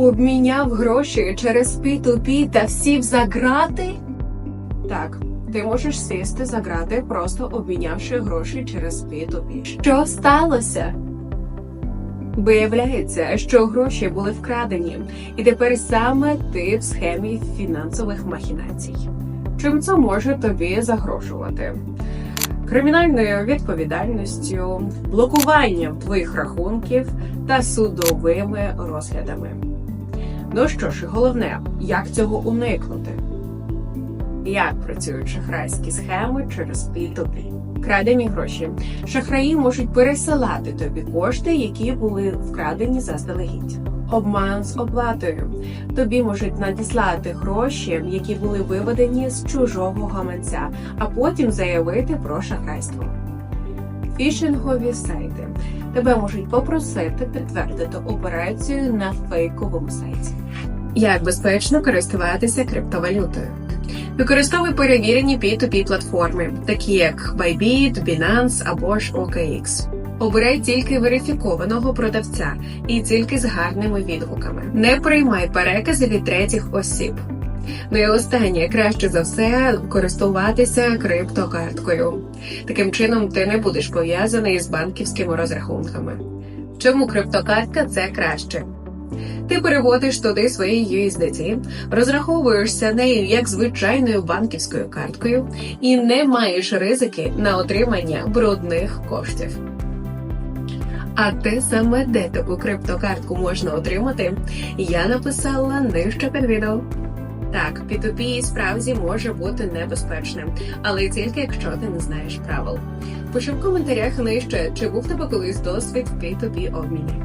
Обміняв гроші через P2P та сів за грати? Так, ти можеш сісти за грати, просто обмінявши гроші через P2P. Що сталося? Виявляється, що гроші були вкрадені, і тепер саме ти в схемі фінансових махінацій. Чим це може тобі загрожувати? Кримінальною відповідальністю, блокуванням твоїх рахунків та судовими розглядами. Ну що ж, головне, як цього уникнути? Як працюють шахрайські схеми через P2P? Крадені гроші. Шахраї можуть пересилати тобі кошти, які були вкрадені заздалегідь. Обман з оплатою. Тобі можуть надіслати гроші, які були виведені з чужого гаманця, а потім заявити про шахрайство. Фішингові сайти. Тебе можуть попросити підтвердити операцію на фейковому сайті. Як безпечно користуватися криптовалютою? Використовуй перевірені P2P платформи, такі як Bybit, Binance або ж OKX. Обирай тільки верифікованого продавця і тільки з гарними відгуками. Не приймай перекази від третіх осіб. Ну і останнє, краще за все користуватися криптокарткою. Таким чином ти не будеш пов'язаний з банківськими розрахунками. Чому криптокартка це краще? Ти переводиш туди свої USDT, розраховуєшся нею як звичайною банківською карткою і не маєш ризики на отримання брудних коштів. А те саме, де таку криптокартку можна отримати, я написала нижче під відео. Так, P2P і справді може бути небезпечним, але тільки якщо ти не знаєш правил. Пиши в коментарях нижче, чи був тебе колись досвід в P2P обміні.